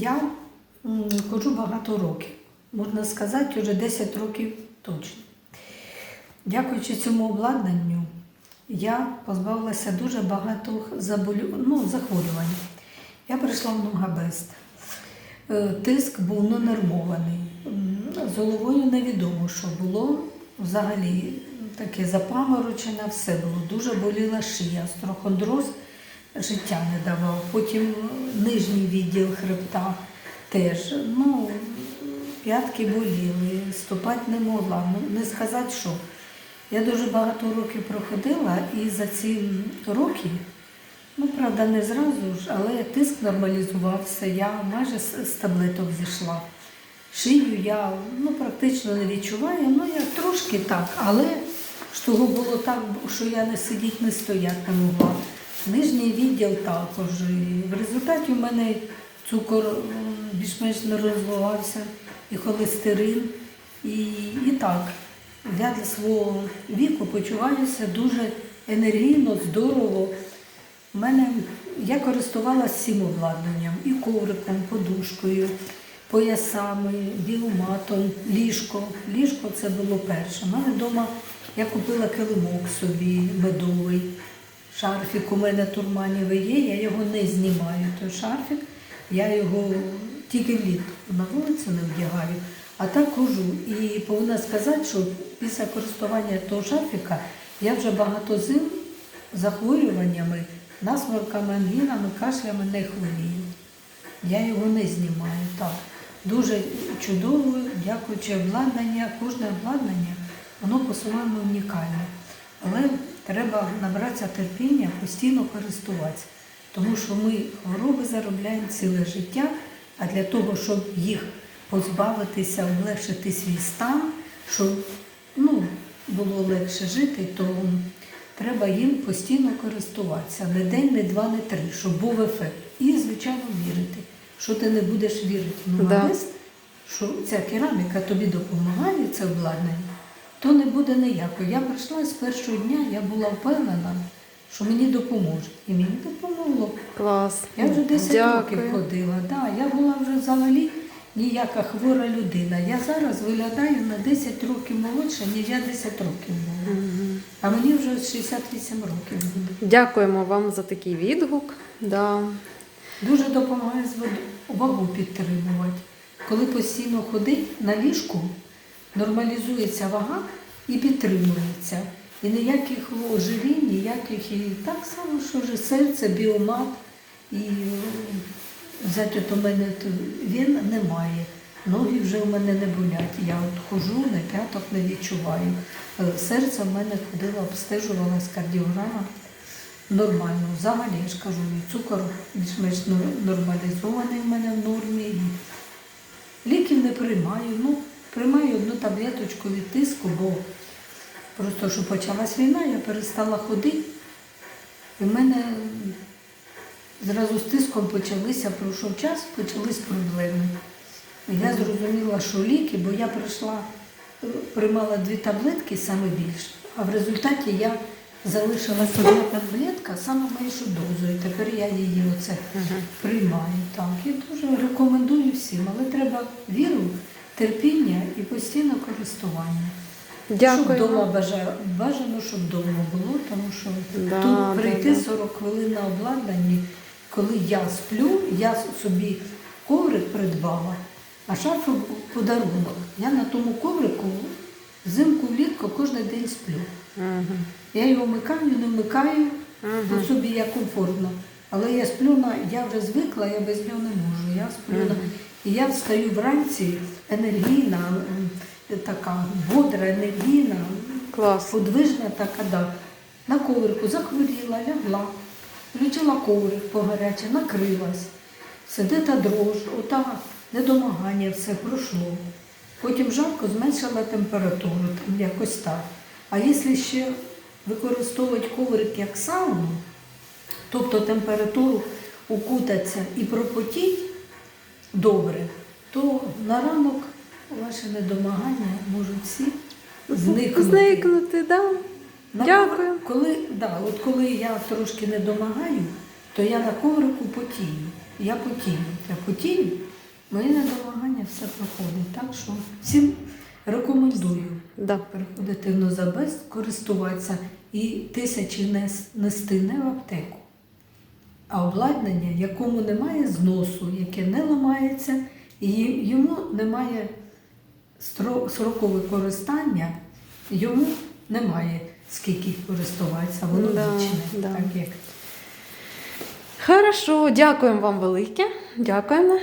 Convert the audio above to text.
Я ходжу багато років. Можна сказати, вже 10 років точно. Дякуючи цьому обладнанню, я позбавилася дуже багато заболю... ну, захворювань. Я прийшла в Ногабест. Е, Тиск був ненормований. З головою невідомо, що було. Взагалі таке запаморочене, все було. Дуже боліла шия, астрохондроз життя не давав. Потім е, нижній відділ хребта теж. Ну, п'ятки боліли, ступати не могла. Ну, не сказати, що. Я дуже багато років проходила і за ці роки, ну правда, не зразу ж, але тиск нормалізувався, я майже з, таблеток зійшла. Шию я ну, практично не відчуваю, ну я трошки так, але ж того було так, що я не сидіти, не стояти не могла. Нижній відділ також. І в результаті в мене цукор більш-менш не розвивався, і холестерин, і, і так. Я для свого віку почуваюся дуже енергійно, здорово. У мене я користувалася всім обладнанням і ковриком, подушкою, поясами, біоматом, ліжко. Ліжко це було перше. У мене вдома я купила килимок собі медовий. Шарфік у мене турманівий є, я його не знімаю. Той шарфік, я його тільки влітку на вулицю не вдягаю, а так хожу. І повинна сказати, що після користування того шарфіка я вже багато зим захворюваннями, насморками, ангінами, кашлями не хворію. Я його не знімаю. Так. Дуже чудово, дякуючи обладнання, кожне обладнання, воно по-своєму унікальне. Але треба набратися терпіння, постійно користуватися. Тому що ми хвороби заробляємо ціле життя, а для того, щоб їх позбавитися, облегшити свій стан, щоб ну, було легше жити, то треба їм постійно користуватися. Не день, не два, не три, щоб був ефект. І, звичайно, вірити. Що ти не будеш вірити в Да. Що ця кераміка тобі допомагає, це обладнання, то не буде ніякого. Я прийшла з першого дня, я була впевнена, що мені допоможе. І мені допомогло. Клас. Я вже 10 Дякую. років ходила. Да, я була вже взагалі ніяка хвора людина. Я зараз виглядаю на 10 років молодше, ніж я 10 років була. А мені вже 68 років буде. Дякуємо вам за такий відгук. Да. Дуже допомагає звод- вагу підтримувати. Коли постійно ходить на ліжку, нормалізується вага і підтримується. І ніяких ожирінь, ніяких і так само, що вже серце, біомат і е, взяти у мене він немає. Ноги вже у мене не болять. Я от хожу, на п'яток не відчуваю. Е, Серце в мене ходило, обстежувалась кардіограма нормально. Взагалі я ж кажу, і цукор більш-менш нор- нормалізований в мене в нормі. Ліків не приймаю. Ну, приймаю одну таблеточку від тиску, бо просто що почалась війна, я перестала ходити. І в мене зразу з тиском почалися, пройшов час, почались проблеми. І я зрозуміла, що ліки, бо я прийшла, приймала дві таблетки саме більше, а в результаті я залишилася одна таблетка саме меншу дозу. І тепер я її оце приймаю. Так. І дуже рекомендую всім, але треба віру, терпіння і постійне користування. Щоб вдома бажа- бажано, щоб вдома було, тому що Да, тут прийти да. 40 хвилин на обладнанні, коли я сплю, я собі коврик придбала, а шафу подарунок. Я на тому коврику взимку влітку кожен день сплю. Мгм. Я його вмикаю, не вмикаю, тут собі я комфортно. Але я сплю на, я вже звикла, я без нього не можу. Я сплю на, і я встаю вранці енергійна, така бодра, енергійна, Клас. подвижна така, да. На коврику захворіла, лягла, включила коврик погаряче, накрилась. Сиде та дрож, ота недомагання, все пройшло. Потім жарко зменшила температуру, там якось так. А якщо ще використовувати коврик як сауну, тобто температуру укутатися і пропотіть добре, то на ранок ваші недомагання можуть всі зникнути. Зникнути, да. На Дякую. ковр- Коли, да, от коли я трошки не домагаю, то я на коврику потію. я потію. Я потію, мої недомагання все проходить. Так що всім рекомендую Да. приходити в Нозабез, користуватися і тисячі нести не в аптеку, а обладнання, якому немає зносу, яке не ламається, і йому немає сроку використання, йому немає скільки користуватися, воно Да, вічне. да. Так як Хорошо, дякуємо вам велике. Дякуємо.